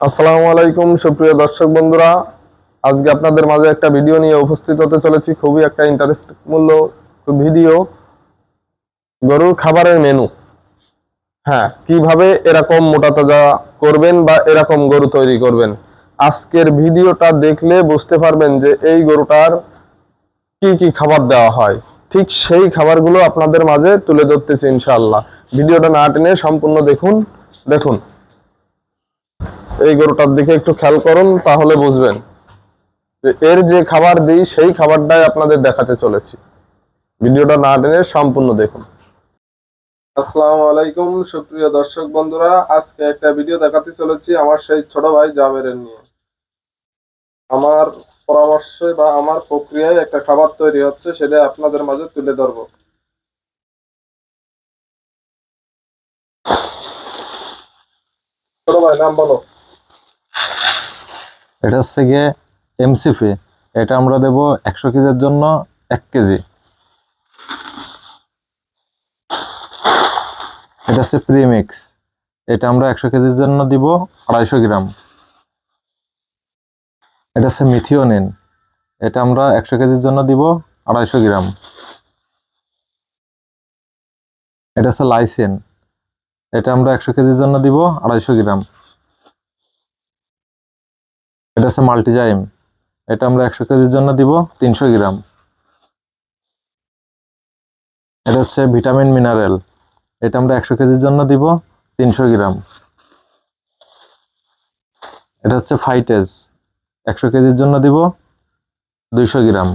আসসালামু আলাইকুম, সুপ্রিয় দর্শক বন্ধুরা। আজকে আপনাদের মাঝে একটা ভিডিও নিয়ে উপস্থিত হতে চলেছি। খুবই একটা ইন্টারেস্ট মূল্য ভিডিও গরুর খাবারের মেনু হ্যাঁ কীভাবে এরকম মোটা তাজা করবেন বা এরকম গরু তৈরি করবেন? আজকের ভিডিওটা দেখলে বুঝতে পারবেন যে এই গরুটার কি কি খাবার দেওয়া হয়। ঠিক সেই খাবারগুলো আপনাদের মাঝে তুলে ধরতেছি ইনশাআল্লাহ। ভিডিওটা না টেনে সম্পূর্ণ দেখুন। দেখুন। এই গরুটার দিকে একটু খেয়াল করুন, তাহলে বুঝবেন যে এর যে খাবার দিই, সেই খাবারটাই আপনাদের দেখাতে চলেছি। ভিডিওটা না টেনে সম্পূর্ণ দেখুন। আসসালামু আলাইকুম, সুপ্রিয় দর্শক বন্ধুরা। আজকে একটা ভিডিও দেখাতে চলেছি আমার সেই ছোট ভাই জাবেরের নিয়ে। আমার পরামর্শে বা আমার প্রক্রিয়ায় একটা খাবার তৈরি হচ্ছে, সেটা আপনাদের মাঝে তুলে ধরবো। ছোট ভাই, নাম বলো। এটা হচ্ছে গিয়ে এমসিপি এটা আমরা দেব একশো কেজির জন্য এক কেজি। এটা হচ্ছে প্রিমিক্স এটা আমরা একশো কেজির জন্য দিব আড়াইশো গ্রাম। এটা হচ্ছে মিথিওনিন এটা আমরা একশো কেজির জন্য দিব আড়াইশো গ্রাম। এটা হচ্ছে লাইসিন এটা আমরা একশো কেজির জন্য দিব আড়াইশো গ্রাম। এটা হচ্ছে মাল্টিজাইম এটা আমরা একশো কেজির জন্য দিব, তিনশো গ্রাম। এটা হচ্ছে ভিটামিন মিনারেল এটা আমরা একশো কেজির জন্য দিব, তিনশো গ্রাম। এটা হচ্ছে ফাইটেজ একশো কেজির জন্য দিব, দুইশো গ্রাম।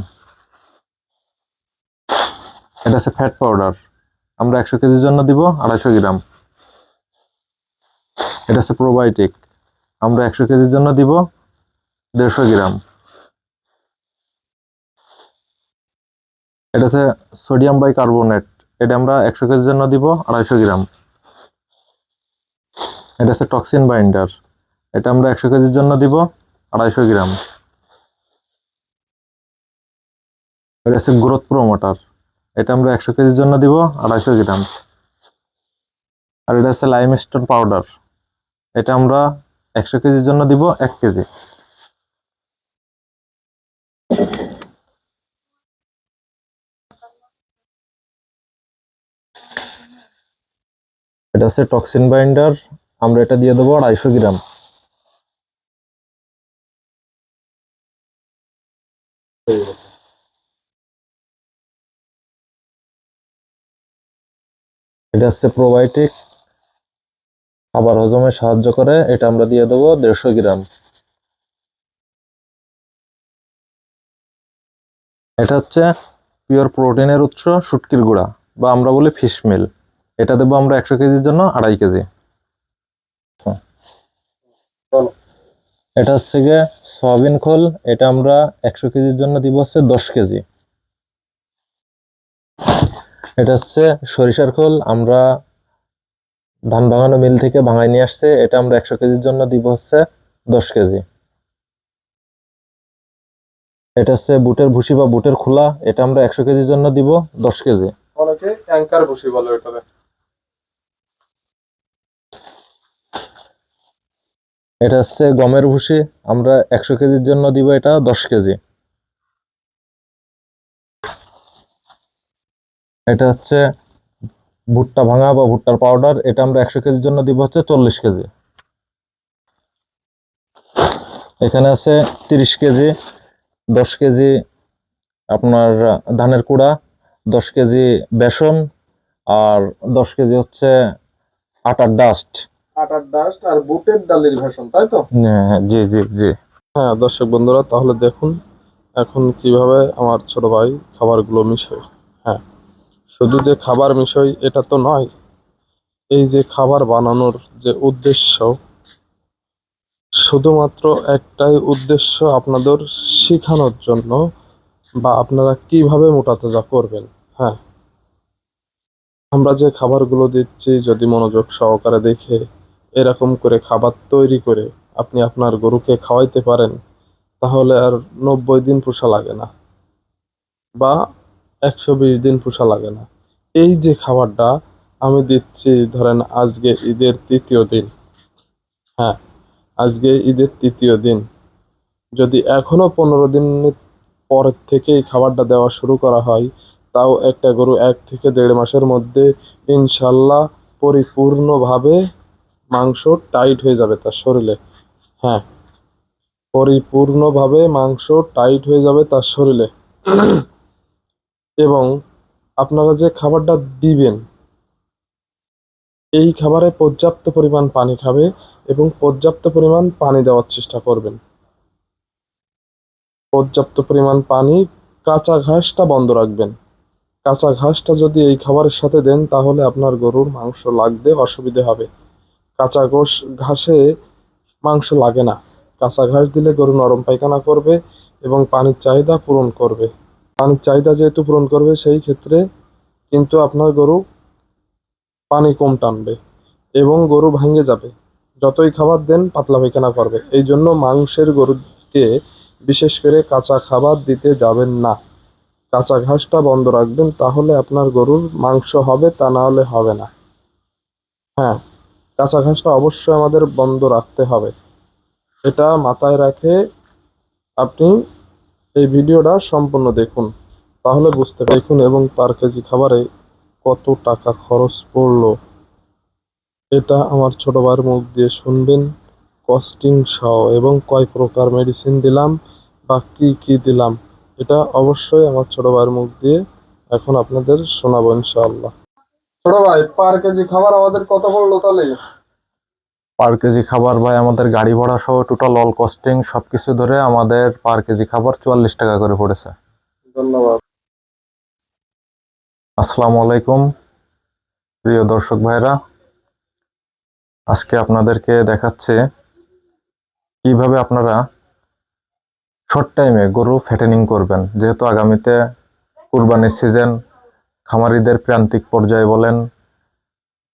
এটা হচ্ছে ফ্যাট পাউডার আমরা একশো কেজির জন্য দিব, আড়াইশো গ্রাম। এটা হচ্ছে প্রোবায়োটিক আমরা একশো কেজির জন্য দিব দেড়শো গ্রাম। এটা হচ্ছে সোডিয়াম বাই কার্বোনেট এটা আমরা একশো কেজির জন্য দিব আড়াইশো গ্রাম। এটা হচ্ছে টক্সিন বাইন্ডার। এটা আমরা একশো কেজির জন্য দিব আড়াইশো গ্রাম। এটা হচ্ছে গ্রোথ প্রোমোটার। এটা আমরা একশো কেজির জন্য দিব আড়াইশো গ্রাম। আর এটা হচ্ছে লাইমস্টোন পাউডার। এটা আমরা একশো কেজির জন্য দিব এক কেজি। এটা হচ্ছে টক্সিন বাইন্ডার আমরা এটা দিয়ে দেবো আড়াইশো গ্রাম। এটা হচ্ছে প্রোবায়োটিক খাবার হজমে সাহায্য করে, এটা আমরা দিয়ে দেবো দেড়শো গ্রাম। এটা হচ্ছে পিওর প্রোটিনের উৎস, শুটকির গুঁড়া, বা আমরা বলি ফিশ মিল এটা দেবো আমরা একশো কেজির জন্য আড়াই কেজি। এটা হচ্ছে গিয়ে সয়াবিন খোল এটা আমরা একশো কেজির জন্য দিব হচ্ছে দশ কেজি। এটা হচ্ছে সরিষার খোল আমরা ধান ভাঙানো মিল থেকে ভাঙাই নিয়ে আসছে এটা আমরা একশো কেজির জন্য দিব হচ্ছে দশ কেজি। এটা হচ্ছে বুটের ভুসি বা বুটের খোলা এটা আমরা একশো কেজির জন্য দিব দশ কেজি। অনেকে অ্যাঙ্কার ভুসি বলে এটা হচ্ছে গমের ভুসি। আমরা একশো কেজির জন্য দিব এটা দশ কেজি। এটা হচ্ছে ভুট্টা ভাঙা বা ভুট্টার পাউডার। এটা আমরা একশো কেজির জন্য দিব হচ্ছে চল্লিশ কেজি। এখানে আছে তিরিশ কেজি, দশ কেজি আপনার ধানের কুড়া, দশ কেজি বেসন, আর দশ কেজি হচ্ছে আটার ডাস্ট আটার ডাস্ট আর বুটের ডালের ভেষণ তাই তো? হ্যাঁ জি জি জি। হ্যাঁ দর্শক বন্ধুরা তাহলে দেখুন এখন কীভাবে আমার ছোট ভাই খাবারগুলো মিশায়। হ্যাঁ শুধু যে খাবার মিশই এটা তো নয়। এই যে খাবার বানানোর যে উদ্দেশ্য শুধুমাত্র একটাই উদ্দেশ্য আপনাদের শেখানোর জন্য বা আপনারা কীভাবে মোটাতাজা করবেন। হ্যাঁ আমরা যে খাবারগুলো দিচ্ছি যদি মনোযোগ সহকারে দেখে এরকম করে খাবার তৈরি করে আপনি আপনার গরুকে খাওয়াইতে পারেন, তাহলে আর নব্বই দিন পোষা লাগে না বা একশো বিশ দিন পোষা লাগে না। এই যে খাবারটা আমি দিচ্ছি, ধরেন আজকে ঈদের তৃতীয় দিন হ্যাঁ আজকে ঈদের তৃতীয় দিন, যদি এখনও পনেরো দিন পরের থেকেই খাবারটা দেওয়া শুরু করা হয়, তাও একটা গরু এক থেকে দেড় মাসের মধ্যে ইনশাল্লাহ পরিপূর্ণভাবে মাংস টাইট হয়ে যাবে তার শরীরে। হ্যাঁ পরিপূর্ণভাবে মাংস টাইট হয়ে যাবে তার শরীরে। এবং আপনারা যে খাবারটা দিবেন, এই খাবারে পর্যাপ্ত পরিমাণ পানি খাবে এবং পর্যাপ্ত পরিমাণ পানি দেওয়ার চেষ্টা করবেন। পর্যাপ্ত পরিমাণ পানি, কাঁচা ঘাসটা বন্ধ রাখবেন। কাঁচা ঘাসটা যদি এই খাবারের সাথে দেন, তাহলে আপনার গরুর মাংস লাগতে অসুবিধে হবে। কাঁচা ঘোষ ঘাসে মাংস লাগে না। কাঁচা ঘাস দিলে গরু নরম পায়খানা করবে এবং পানির চাহিদা পূরণ করবে। পানির চাহিদা যেহেতু পূরণ করবে, সেই ক্ষেত্রে কিন্তু আপনার গরু পানি কম টানবে এবং গরু ভাঙে যাবে। যতই খাবার দেন, পাতলা পায়খানা করবে। এই জন্য মাংসের গরুকে বিশেষ করে কাঁচা খাবার দিতে যাবেন না। কাঁচা ঘাসটা বন্ধ রাখবেন, তাহলে আপনার গরুর মাংস হবে, তা না হলে হবে না। হ্যাঁ। কাঁচা ঘাসটা অবশ্যই আমাদের বন্ধ রাখতে হবে। এটা মাথায় রেখে আপনি এই ভিডিওটা সম্পূর্ণ দেখুন। তাহলে বুঝতে দেখুন এবং পার কেজি খাবারে কত টাকা খরচ পড়ল। এটা আমার ছোট ভাইয়ের মুখ দিয়ে শুনবেন। কস্টিং সহ এবং কয় প্রকার মেডিসিন দিলাম বা কি কী দিলাম। এটা অবশ্যই আমার ছোট ভাইয়ের মুখ দিয়ে এখন আপনাদের শোনাবো ইনশাআল্লাহ। ছোট ভাই পার কেজি খাবার আমাদের কত পড়ল তাহলে? পার কেজি খাবার ভাই আমাদের গাড়ি ভাড়া সহ টোটাল অল কস্টিং সবকিছু ধরে আমাদের পার কেজি খাবার চুয়াল্লিশ টাকা করে পড়েছে। ধন্যবাদ। আসসালামু আলাইকুম প্রিয় দর্শক ভাইরা। আজকে আপনাদেরকে দেখাচ্ছে কীভাবে আপনারা শর্ট টাইমে গরু ফ্যাটেনিং করবেন। যেহেতু আগামীতে কুরবানির সিজন খামারিদের প্রান্তিক পর্যায়ে বলেন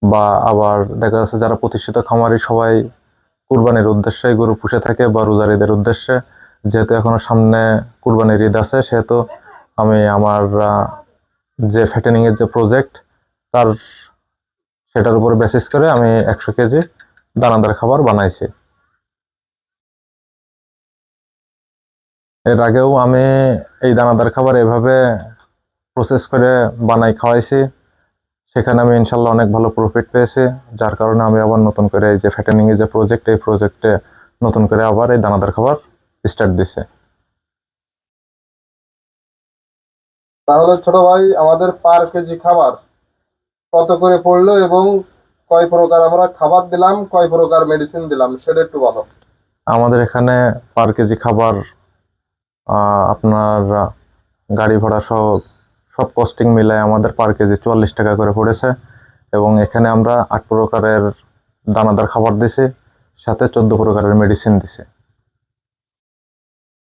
বা আবার দেখা যাচ্ছে যারা প্রতিষ্ঠিত খামারি সবাই কুরবানির উদ্দেশ্যে গরু পুষে থাকে বা রোজারিদের উদ্দেশ্যে। যেহেতু এখনও সামনে কুরবানির ঈদ আছে, সেহেতু আমি আমার যে ফ্যাটেনিং এর যে প্রজেক্ট তার সেটার উপর বেসিস করে আমি একশো কেজি দানাদার খাবার বানাইছি। এর আগেও আমি এই দানাদার খাবার এভাবে প্রসেস করে বানাই খাওয়াইছি। সেখানে আমি ইনশাল্লাহ অনেক ভালো প্রফিট পেয়েছি যার কারণে আমি আবার নতুন করে এই যে ফ্যাটেনিং এর যে প্রজেক্ট এই প্রজেক্টে নতুন করে আবার এই দানাদার খাবার স্টার্ট দিছে। তাহলে ছোট ভাই আমাদের পার কেজি খাবার কত করে পড়ল এবং কয় প্রকার আমরা খাবার দিলাম কয় প্রকার মেডিসিন দিলাম সেটা একটু বলো। আমাদের এখানে পার কেজি খাবার আপনার গাড়ি ভাড়া সহ সব কস্টিং মিলায় আমাদের পার কেজি চুয়াল্লিশ টাকা করে পড়েছে। এবং এখানে আমরা আট প্রকারের দানাদার খাবার দিছি সাথে চোদ্দ প্রকারের মেডিসিন দিছি।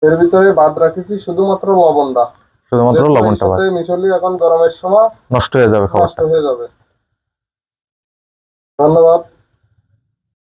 এর ভিতরে বাদ রাখেছি শুধুমাত্র লবণটা। শুধুমাত্র লবণটা বাদ। মিশলি এখন গরমের সময় নষ্ট হয়ে যাবে নষ্ট হয়ে যাবে। ধন্যবাদ।